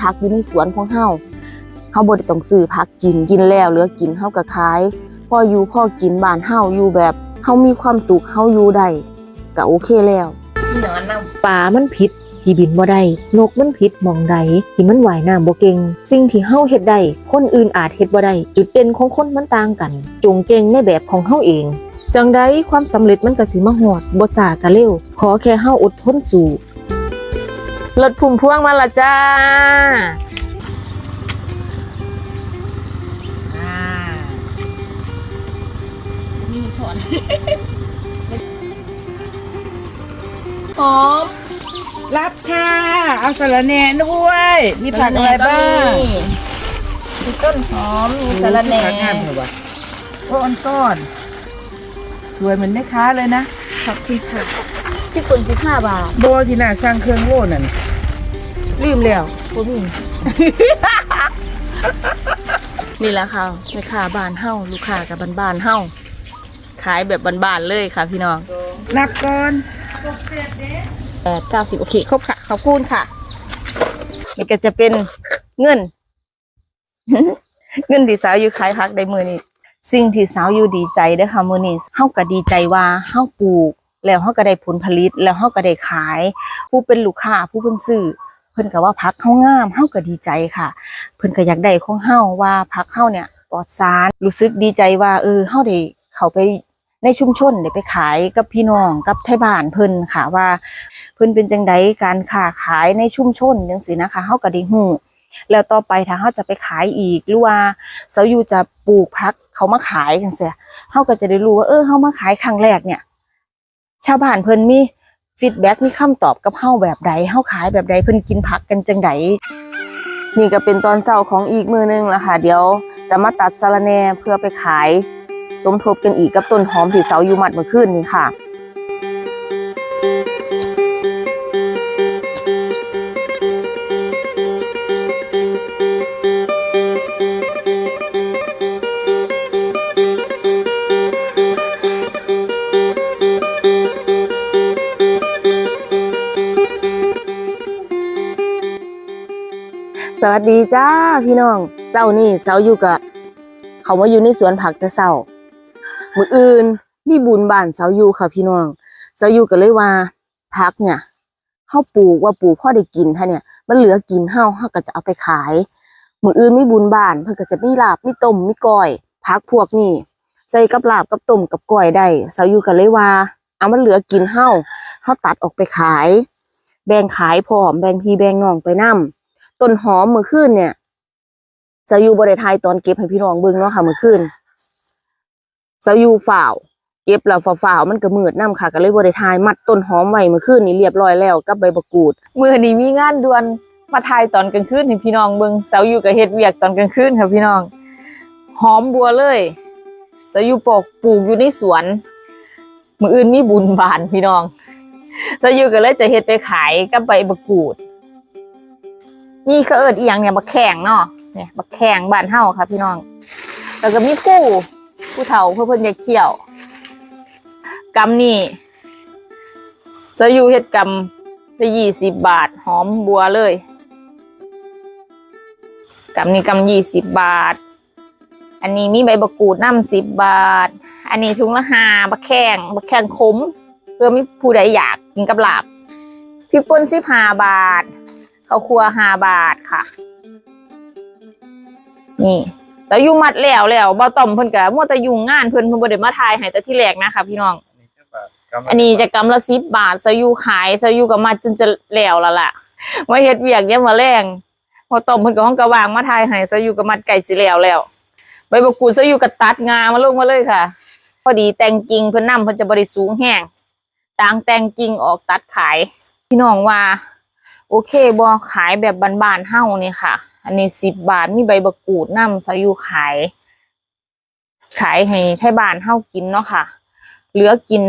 ผักอยู่ในสวนของเฮาเฮาบ่ได้ต้องซื้อผักกินกินแล้วเหลือกินเฮาก็ขายพออยู่พอกินบ้านเฮาอยู่แบบเฮามีความสุขเฮาอยู่ได้ก็โอเคแล้วหนังน้ปลามันผิดที่บินบ่ได้นกมันผิดมองใดที่มันว่ายน้ำบ่เก่ง สิ่งที่เฮาเฮ็ดได้คนอื่นอาจเฮ็ดบ่ได้จุดเด่นของคนมันต่างกัน จงเก่งในแบบของเฮาเอง จังใดความสำเร็จมันก็สิมาฮอดบ่ช้าก็เร็ว ขอแค่เฮาอดทนสู้ รถพุ่มพวงมาละจ้าำอ่านี่ถอนหอมรับค่ะ เอาสาระแหน่ด้วย มีผักอะไรบ้างมีต้นหอม มีสะระแหน่ผักงามเหรอวะก้อนก้อนสวยเหมือนแม่ค้าเลยนะขอบคุณค่ะพี่ปุ่นสิบห้าบาท โบที่น่าสร้างเครื่องโล่นั่น ลืมแล้วผมมี นี่แหละค่ะแม่ค้าบ้านเฮาลูกค้ากับบ้านๆเฮาขายแบบบ้านๆเลยค่ะ พี่น้องนับก่อนแปดเก้าสิบโอเคครบค่ะขอบคุณค่ะนี่ก็จะเป็นเงิน เงินที่สาวอยู่ขายพักได้มือนี้สิ่งที่สาวอยู่ดีใจเด้อค่ะมือนี้เฮาก็ดีใจว่าเฮาปลูก แล้วเฮาก็ได้ผลผลิต แล้วเฮาก็ได้ขาย ผู้เป็นลูกค้าผู้เพิ่นซื้อ เพิ่นก็ว่าพักเฮางามเฮาก็ดีใจค่ะ เพิ่นก็อยากได้ของเฮาว่าพักเฮาเนี่ยปลอดสารรู้สึกดีใจว่า เออเฮาได้เข้าไปในชุมชนได้ไปขายกับพี่น้องกับไทบ้านเพิ่นค่ะว่า เพิ่นเป็นจังไดการค้าขายในชุมชนจังซี่นะคะเฮาก็ได้ฮู้แล้วต่อไปถ้าเฮาจะไปขายอีกหรือว่าเสาอยู่จะปลูกผักเขามาขายจังซี่เฮาก็จะได้รู้ว่าเออเฮามาขายครั้งแรกเนี่ย ชาวบ้านเพิ่นมี ฟีดแบ็กมีคำตอบกับเฮาแบบใดเฮาขายแบบใดเพิ่นกินผักกันจังไดนี่ก็เป็นตอนเช้าของอีกมือนึงละค่ะ เดี๋ยวจะมาตัดสะระแหน่เพื่อไปขายสมทบกันอีกกับต้นหอมที่เสาอยู่มัดเมื่อคืนนี้ค่ะ วัสดีจ้าพี่น้องเจ้านี่เสาอยู่กับเขามาอยู่ในสวนผักแต่เสามืออื่นมีบุญบ้านเสาอยู่ค่ะพี่น้องเสาอยู่ก็เลยว่าผักเนี่ยเฮาปลูกว่าปลูกพ่อได้กินท่าเนี่ย มันเหลือกินเฮาเฮาก็จะเอาไปขายมืออื่นมีบุญบ้านเพิ่นก็จะมีลาบมีต้มมีก้อยผักพวกนี้ใส่กับลาบกับต้มกับก้อยได้เสาอยู่ก็เลยว่าเอามันเหลือกินเฮาเฮาตัดออกไปขาย แบ่งขายพร้อมแบ่งพี่แบ่งน้องไปนํ ต้นหอมเมื่อคืนเนี่ยจะอยู่บริไทยตอนเก็บให้พี่น้องเบิ่งเนาะค่ะเมื่อคืนจะอยู่ฝ่าวเก็บแล้วฝ่าวมันก็มืดน้ำค่ะก็เลยบริไทยมัดต้นหอมไว้เมื่อคืนนี้เรียบร้อยแล้วกับใบบักกูดมื้อนี้มีงานด่วนมาถ่ายตอนกลางคืนให้พี่น้องเบิ่งเสาอยู่กับเฮ็ดเวียกตอนกลางคืนค่ะพี่น้อง หอมบัวเลยเสาอยู่ปกปลูกอยู่ในสวนมืออื่นมีบุญบานพี่น้องเสาอยู่ก็เลยจะเฮ็ดไปขายกับใบบักกูด นี่ก็เอิดอีหยังเนี่ยบักแข่งเนาะเนี่ยบักแข่งบ้านเฮาค่ะพี่น้อง แล้วก็มีผู้ผู้เฒ่าเพื่อเพิ่นอยากเที่ยวกำนี่สอยู่เฮ็ดกำได้ยี่สิบบาทหอมบัวเลยกำนี่กำยี่สิบบาท อันนี้มีใบบกูดน้ำสิบบาท อันนี้ถุงละห้าบักแข่งบักแข่งขมเพื่อมีผู้ใดอยากกินกับลาบพริกป่นสิบห้าบาท ข้าวครัวห้าบาทค่ะ นี่แล้วอยู่มัดแล้วแล้วบ่ต้อมเพิ่นก็มัวแต่ยุ่งงานเพิ่นเพิ่นบ่ได้มาทายให้แต่ที่แรกนะคะ พี่น้อง อันนี้จะกำละสิบบาทสยูขายสยูกับมาจนจะแล้วและล่ะมาเฮ็ดเวียกเนี่ยามมาแรงพอต้มเพิ่นก็ห้องกระวางมาทายให้สยูกับมัดไก่สิแล้วแล้วใบบักกูดสยูก็ตัดงามาลงมาเลยค่ะ พอดีแต่งกิ่งเพิ่นนำเพิ่นจะบ่ได้สูงแห้งต่างแต่งกิ่งออกตัดขาย พี่น้องว่า โอเคบอขายแบบบานๆเฮ้านี่ค่ะ อันนี้สิบบาทมีใบบักกูดน้ำซายูขาย ขายให้ไทบ้านเฮ้ากินเนาะค่ะ เหลือกิน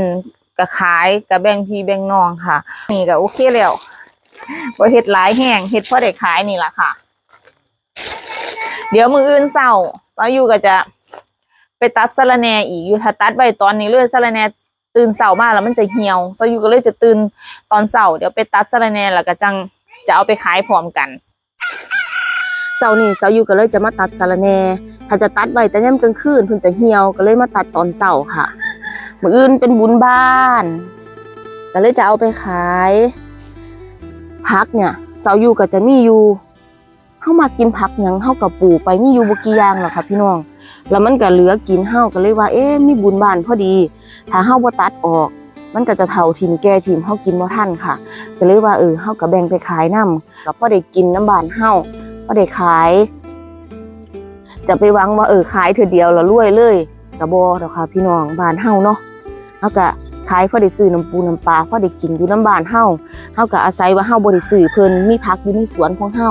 ก็ขายกับแบ่งพี่แบ่งน้องค่ะ นี่ก็โอเคแล้วบ่เฮ็ดหลายแห้งเฮ็ดพอได้ขายนี่ละค่ะ เดี๋ยวมืออื่นเศร้าซายูก็จะไปตัดสะระแหนอีกอยู่ถ้าตัดใบตอนนี้เลยสะระแหน ตื่นเศร้ามาแล้วมันจะเหี่ยวซายูก็เลยจะตื่นตอนเสาร์เดี๋ยวไปตัดสะระแหน่แล้วก็จังจะเอาไปขายพร้อมกันเสาร์นี้เสาอยู่ก็เลยจะมาตัดสะระแหน่ถ้าจะตัดไว้แต่ย่ำกลางคืนเพิ่นจะเหี่ยวก็เลยมาตัดตอนเช้าค่ะมืออื่นเป็นบุญบ้านก็เลยจะเอาไปขายผักเนี่ยเสาอยู่ก็จะมีอยู่เฮามากินผักหยังเฮาก็ปลูกไปมีอยู่บ่กี่อย่างหรอกค่ะพี่น้อง แล้วมันก็เหลือกินเฮาก็เลยว่า เอ๊ะมีบุญบานพอดี ถ้าเฮาบ่ตัดออก มันก็จะเฒ่าทิมแก่ทิมเฮากินบ่ทันค่ะ ก็เลยว่าเออเฮาก็แบ่งไปขายนํก็พอได้กินน้ำบานเฮาพอได้ขาย จะไปหวังว่าเออขายเถือเดียวแล้วรวยเลยก็บ่ดอกค่ะพี่น้องบ้านเฮาเนาะเฮาก็ขายพอได้ซื้อน้ำปูน้ำปลาพอได้กินอยู่น้ำบานเฮาเฮาก็อาศัยว่าเฮาบ่ได้ซื้อเพิ่นมีผักอยู่ในสวนของเฮา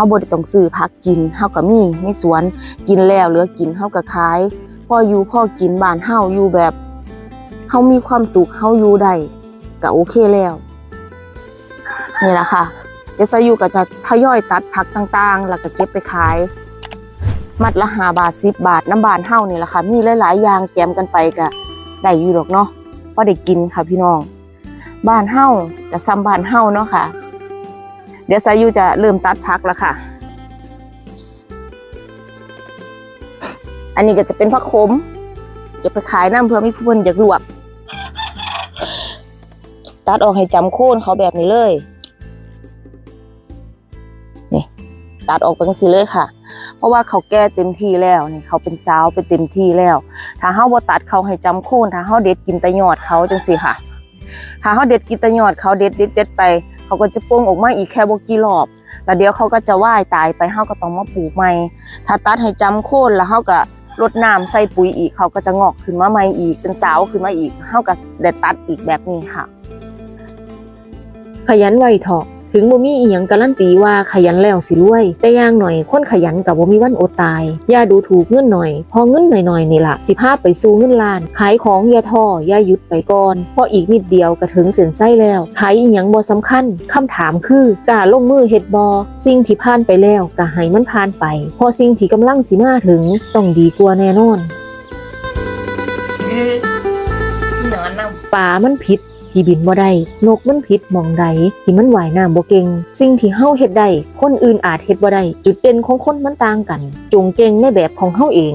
าบ่ได้ต้องซื้อผักกินเฮาก็มีในสวนกินแล้วเหลือกินเฮาก็ขายพ่ออยู่พ่อกินบ้านเฮาอยู่แบบเฮามีความสุขเฮาอยู่ได้ก็โอเคแล้วนี่แหละค่ะเดี๋ยวซาอยู่ก็จะทยอยตัดผักต่างๆ แล้วก็เก็บไปขาย มัดละห้าบาทสิบบาทน้ำบานเฮานี่แหละค่ะ มีหลายๆอย่างแกมกันไปก็ได้อยู่หรอกเนาะพอได้กินค่ะพี่น้อง บ้านเฮาแต่ซ้ำบ้านเฮาเนาะค่ะ เดี๋ยวสายุจะเริ่มตัดพักแล้วค่ะ อันนี้ก็จะเป็นผักขมจะไปขายน้ำเพื่อมีผู้คนอยากรวบตัดออกให้จำโค่นเขาแบบนี้เลยนี่ตัดออกเป็นสีเลยค่ะ เพราะว่าเขาแก่เต็มที่แล้วนี่เขาเป็นสาวเป็นเต็มที่แล้ว ถ้าเฮาบ่ตัดเขาให้จำโค่นถ้าเฮาเด็ดกินแตะยอดเขาจังซี่ค่ะถ้าเฮาเด็ดกินแตะยอดเขาเด็ดเด็ดเด็ดไป เขาก็จะโป่งออกมาอีกแค่บกี่รอบแล้วเดี๋ยวเขาก็จะว่ายตายไปเขาก็ต้องมาปลูกใหม่ ถ้าตัดให้จำโค่นแล้วเขาก็รดน้ำใส่ปุ๋ยอีกเขาก็จะงอกขึ้นมาใหม่อีกเป็นสาวขึ้นมาอีกเขาก็ได้ตัดอีกแบบนี้ค่ะ ขยันไวเถอะ ถึงบ่มีอีหยังการันตีว่าขยันแล้วสิรวย แต่อย่างหน่อยคนขยันกับบ่มีวันอดตาย อย่าดูถูกเงินหน่อย พอเงินหน่อยๆนี่ล่ะสิพาไปสู่เงินล้าน ขายของอย่าท้ออย่าหยุดไปก่อน เพราะอีกนิดเดียวก็ถึงเส้นไส้แล้วขายอีหยังบ่สำคัญคำถามคือกล้าลงมือเฮ็ดบ่สิ่งที่ผ่านไปแล้วก็ให้มันผ่านไปเพราะสิ่งที่กำลังสิมาถึงต้องดีกว่าแน่นอนเอ๊ะที่หนอนนำป่ามันผิด ที่บินบ่ได้นกมันผิดมองใดที่มันว่ายน้ำบ่เก่งสิ่งที่เฮาเฮ็ดได้คนอื่นอาจเฮ็ดบ่ได้จุดเด่นของคนมันต่างกัน จงเก่งในแบบของเฮาเอง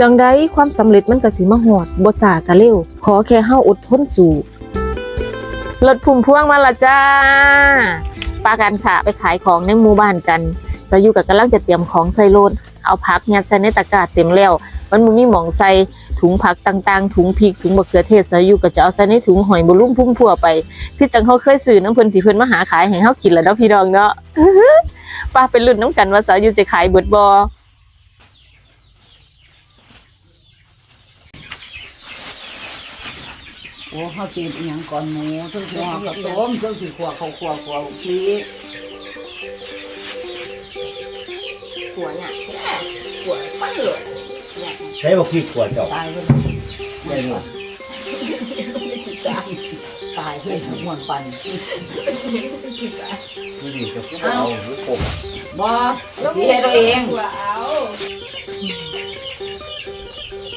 จังไดความสำเร็จมันก็สิมาฮอดบ่ช้าก็เร็ว ขอแค่เฮาอดทนสู้รถพุ่มพวงมาละจ้าปากันค่ะไปขายของในหมู่บ้านกันจะอยู่กับกำลังจะเตรียมของใส่รถเอาผักยัดใส่ในตะกร้าเต็มแล้วมันบ่มีหมองใส่ ถุงผักต่างๆ ถุงพริกถุงมะเขือเทศจะอยู่ก็จะเอาใส่ในถุงหอยบลุ่มพุ่มพัวไปคือจังเขาเคยซื้อน้ำเพิ่นที่เพิ่นมาหาขายให้เฮากินแล้วเนาะพี่น้องเนาะป้าเป็นรุ่นน้ำกันว่าสาวอยู่จะขายเบิดบ่โอ้เขาเตรียมอหยังก่อนหมูเทั้งหัวข้าวต้มเทั้งสีขวเขาขวขวพริกหัวเนี่ยหัวปั้นเลย ใช้บอกพี่ขวดเจ้าตายเลยได้หมดตายเลยทั้งมวลปันไม่ดีจะพูดเอาหรือผมบอสสีให้ตัวเองว้าว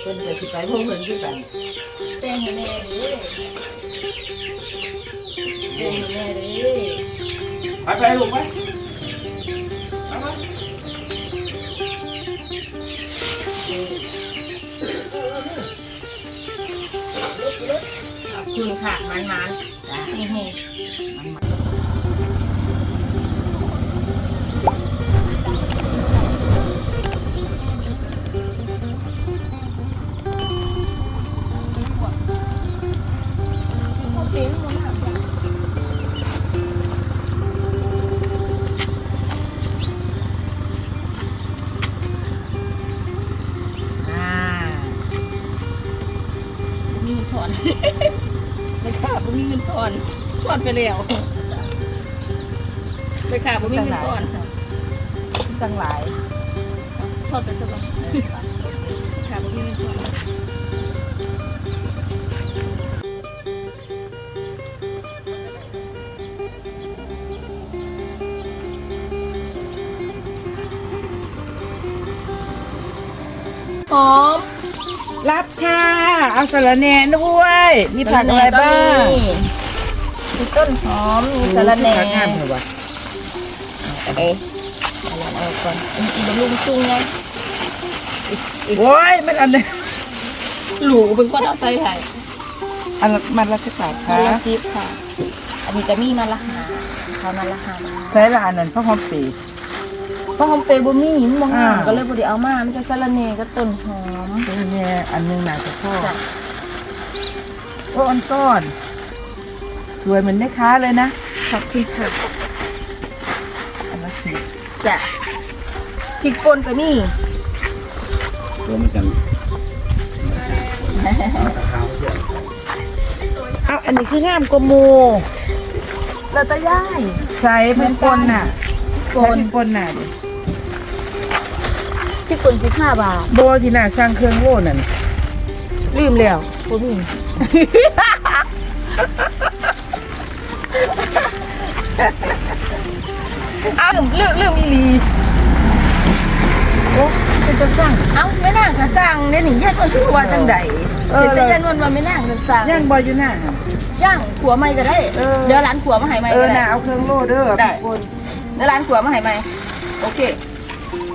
เป็นแต่ที่ไปพวกเพิ่นที่กันเต้นให้แม่ดิเต้นให้แม่ดิไปไปลูกไป ขอบคุณค่ะมันมันๆจ้า เฮ้ๆมันๆ แล้วเลยค่ะผมมีเงินถอนตั้งหลายถอนไปซะก่อนค่ะผมมีเงินถอนหอมรับค่ะ เอาสาระแหน่ด้วย มีผักอะไรบ้าง มีต้นหอม มีสะระแหน่ผักงามเหรอวะเอ๊ะสออกก่อนอีบำรุงจุงไงโอ้ยมันอันนี้หลูเป็นคนเอาใส่ไข่อันละมันละสิบบาทมาค่ะละสิบค่ะ อันนี้จะมีมาละหาเขามาละหามาใช้ละอันนั้นเพราะหอมปีเพราะหอมเปรย์บ่มีมันบ่งามอ่าก็เลยบ่ได้เอามามันจะสะระเนกับต้นหอมเป็นแง่อันหนึงน่าจะพ่อจ้ะโอ้อันก้อน สวยเหมือนแม่ค้าเลยนะขอบคุณค่ะอันละสิบจ้ะพริกป่นก็มีตัวมันกันเอาอันนี้คืองามกว่าหมูแล้วตะย่ายใส่เป็นปนน่ะปนใส่เป็นปนน่ะดิพริกป่น15บาทโบที่น่ะสร้างเครื่องโล่นั่นลืมแล้วบ่มี อ้าวลืมลืมอีหลีเป็นจะสั่งเอ้าไม่น่าก็สั่งเด้นี่ยายคนชื่อว่าจังได๋เห็นแต่ยายนวลว่าไม่น่าก็สั่งย่างบอยอยู่น่ะย่างขัวใหม่ก็ได้เออ เดี๋ยวร้านขัวมาให้ใหม่เอก็อได้ น่ะเอาเครื่องโล่เด้อได้ปนเดี๋ยวร้านขัวมาให้ใหม่โอเค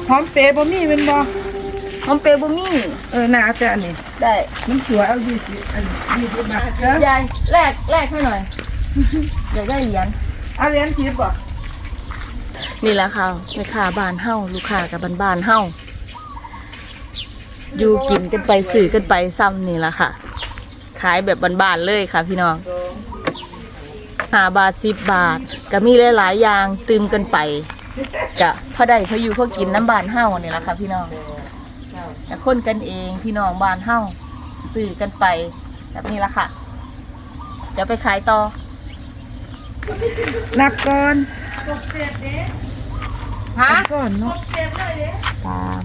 หอมเปรย์บ่มีเป็นบ่หอมเปรย์บ่มีเออน่ะเอาแต่อันนี้ได้ มันสวยเอายี่สิบอันยี่สิบบาทเด้อยายแลกแลกให้หน่อยอยากได้เหรียญ เอาเหรียญสิบบ่นี่แหละค่ะแม่ค้าบ้านเฮาลูกค้ากับบ้านบ้านเฮาอยู่กินกันไปสื่อกันไปซ้ำนี่แหละค่ะ ขายแบบบ้านๆเลยค่ะ พี่น้องหาบาทสิบบาท ก็มีหลายๆอย่างตืมกันไปกะพอได้พออยู่พอกินน้ำบานเฮาเนี่ยแหละค่ะพี่น้องแต่คนกันเองพี่น้องบานเฮาสื่อกันไปแบบนี้ละค่ะ เดี๋ยวไปขายต่อ นับก่อนฮะนับก่อนเนาะสาม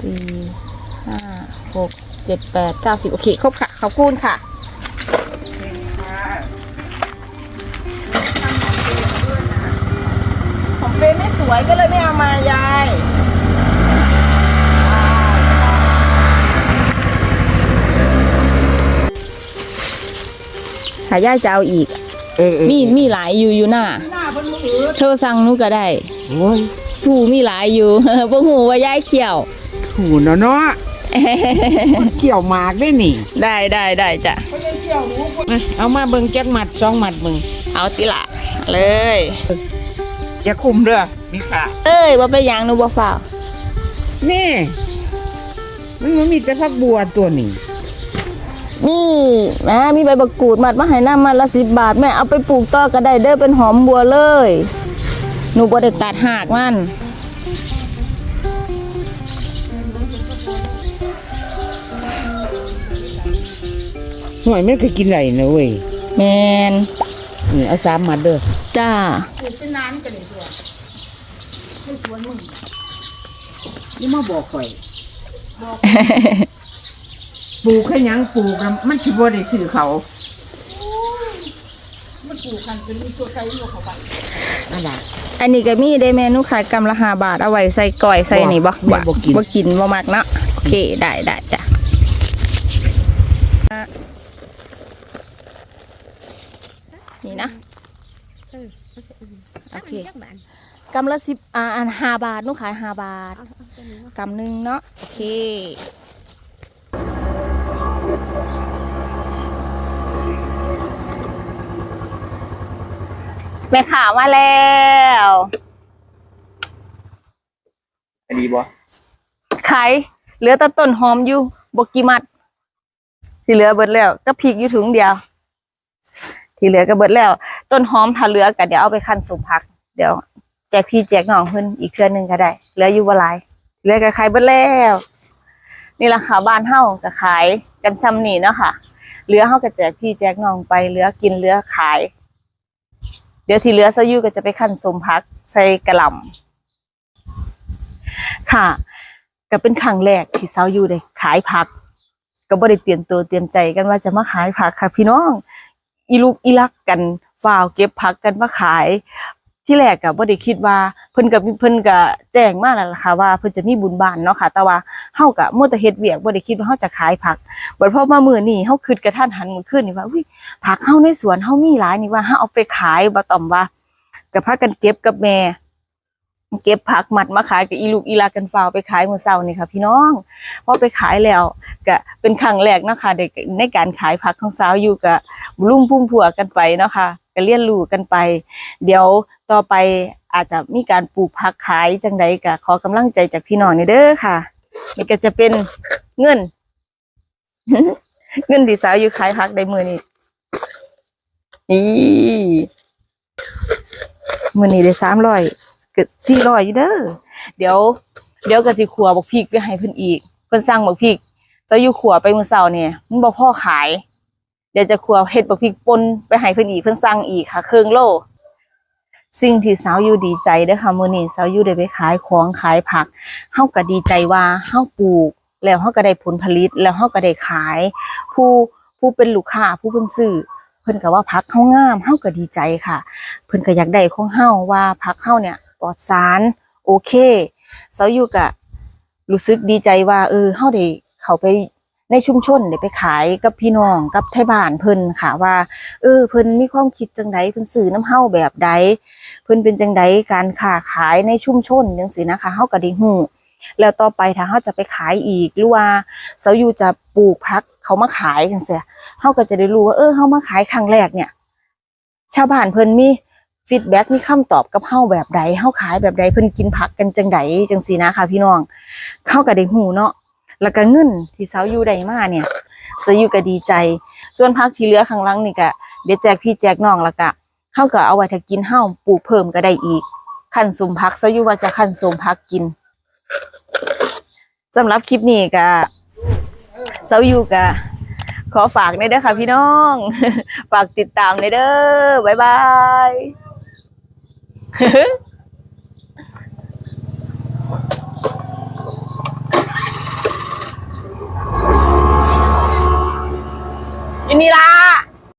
สี่ห้าหกเจ็ดแปดเก้าสิบโอเค ครบค่ะ ขอบคุณค่ะ ของเปรย์ไม่สวยก็เลยไม่เอามายายถ้าย่ายจะเอาอีก เออมีมีหลายอยู่อยู่หน้าเธอสั่งหนูก็ได้โอ้ยผู้มีหลายอยู่ บ่หูว่าย่ายเขียว หูเนาะเนาะมันเกี่ยวหมากได้นี่ได้ได้ได้จ้ะมาเอามาเบิ่งจักหมัดสองหมัดเบิ่งเอาติละเลยจะคุมเด้อมีค่ะเอ้ยว่าไปนหยังหนูบ่ฟ้าวนี่ มันมันมีแต่ผักบัวตัวนี้ นี่นะมีใบบักกูดมัดมาให้น้ำมัดละสิบบาท แม่เอาไปปลูกต่อก็ได้เด้อเป็นหอมบัวเลย หนูบ่ได้ตัดหากมันห่วยมันก็กินได้นะเว้ยแมนนี่เอาสามหมัดเด้อจ้านี่มาบอกข่อย ปลูกแค่ยังปลูกนะมันสิบ่ได้ซื้อเขามันปลูกคันเป็นมีตัวไก่อยู่เขาไปนั่นล่ะอันนี้ก็มีได้เมนูขายกำละห้าบาทเอาไว้ใส่ก้อยใส่นี่บ่แม่บ่กินบ่กินบ่มักเนาะโอเคได้ได้จ้ะนี่นะโอเคกำละสิบอ่าอันห้าบาทหนูขายห้าบาทกำหนึ่งเนาะโอเค แม่ข่าวมาแล้วดีบ่ขายเหลือแต่ต้นหอมอยู่บกี่มัด ที่เหลือเบิดแล้ว ก็พริกอยู่ถุงเดียว ที่เหลือก็เบิดแล้ว ต้นหอมถ้าเหลือก็เดี๋ยวเอาไปคั้นสมพัก เดี๋ยวแจกพี่แจกน้องเพิ่นอีกเทื่อหนึงก็ได้ เหลืออยู่บ่หลายเหลือก็ขายเบิดแล้ว นี่ล่ะค่ะบ้านเฮาก็ขายกันซ้ำนี่เนาะค่ะ เหลือเฮาก็แจกพี่แจกน้องไปเหลือกินเหลือขายเดี๋ยวที่เหลือซายูก็จะไปขั้นสมพักใส่กระหล่ำค่ะ ก็เป็นครั้งแรกที่เซายูได้ขายผัก ก็บ่ได้เตรียมตัวเตรียมใจกันว่าจะมาขายผักค่ะ พี่น้องอีลูกอีลักกันฝ่าวเก็บผักกันมาขาย ที่แรกก็บ่ได้คิดว่า เพิ่นก็เพิ่นก็แจ้งมาแล้วล่ะค่ะว่าเพิ่นจะมีบุญบานเนาะค่ะ แต่ว่าเฮาก็มัวแต่เฮ็ดเวียกบ่ได้คิดว่าเฮาจะขายผักบัดพอมามื้อนี้เฮาคิดกระทันหันมื้อคืนนี่ว่าอุ้ยผักเฮาในสวนเฮามีหลายนี่ว่าเฮาเอาไปขายบ่ต้องว่าก็พากันเก็บกับแม่เก็บผักหมัดมาขายกับอีลูกอีลากันฟาวไปขายมือเช้านี่ค่ะ พี่น้องพอไปขายแล้วก็เป็นครั้งแรกนะคะในในการขายผักของสาวอยู่กับลุ่มพุ่มผัวกันไปเนาะค่ะ ก็เรียนรู้กันไป เดี๋ยวต่อไปอาจจะมีการปลูกผักขายจังใดก็ขอกำลังใจจากพี่น้องนี่เด้อค่ะนี่ก็จะเป็นเงิน เงินที่สาวอยู่ขายผักได้มือนี้นี่มือนี้ได้สามร้อยเกิดสี่ร้อยอยู่เด้อเดี๋ยว เดี๋ยวก็สิขัวบักพริกไปให้เพิ่นอีกเพิ่นสั่งบักพริกสาวอยู่ขัวไปมือเช้าเนี่ยมันบ่พ่อขาย เดี๋ยวจะขัวเฮ็ดบักพริกป่นไปให้เพิ่นอีกเพิ่นสั่งอีกค่ะเครึ่องโล สิ่งที่สาวอยู่ดีใจเด้อค่ะมื้อนี้สาวอยู่ได้ไปขายของขายผักเฮาก็ดีใจว่าเฮาปลูก แล้วเฮาก็ได้ผลผลิต แล้วเฮาก็ได้ขาย ผู้ผู้เป็นลูกค้าผู้เพิ่นซื้อเพิ่นก็ว่าผักเฮางามเฮาก็ดีใจค่ะ เพิ่นก็อยากได้ของเฮาว่าผักเฮาเนี่ยปลอดสารโอเคสาวอยู่ก็รู้สึกดีใจว่าเออเฮาได้เข้าไป ในชุมชนได้ไปขายกับพี่น้องกับไทบ้านเพิ่นค่ะว่า เออเพิ่นมีความคิดจังไดเพิ่นซื้อน้ำเฮาแบบใดเพิ่นเป็นจังไดการค้าขายในชุมชนจังซี่นะคะเฮาก็ได้ฮู้แล้วต่อไปถ้าเฮาจะไปขายอีกหรือว่าเสาอยู่จะปลูกผักเขามาขายจังซี่เฮาก็จะได้รู้ว่าเออเฮามาขายครั้งแรกเนี่ย ชาวบ้านเพิ่นมีฟีดแบ็กมีคำตอบกับเฮาแบบใดเฮาขายแบบใดเพิ่นกินผักกันจังใดจังซี่นะคะพี่น้องเฮาก็ได้ฮู้เนาะ แล้วก็เงินที่เสาอยู่ได้มาเนี่ยเสาอยู่ก็ดีใจ ส่วนผักที่เหลือข้างหลังนี่ก็เดี๋ยวแจกพี่แจกน้องแล้วก็เฮาก็เอาไว้ถ้ากินเฮาปลูกเพิ่มก็ได้อีกขั้นสมพักเสาอยู่ว่าจะขั้นสมพักกินสำหรับคลิปนี้ก็เสาอยู่ก็ขอฝากในเด้อค่ะพี่น้อง ฝากติดตามในอเด้อบ๊ายบาย ยินดีละ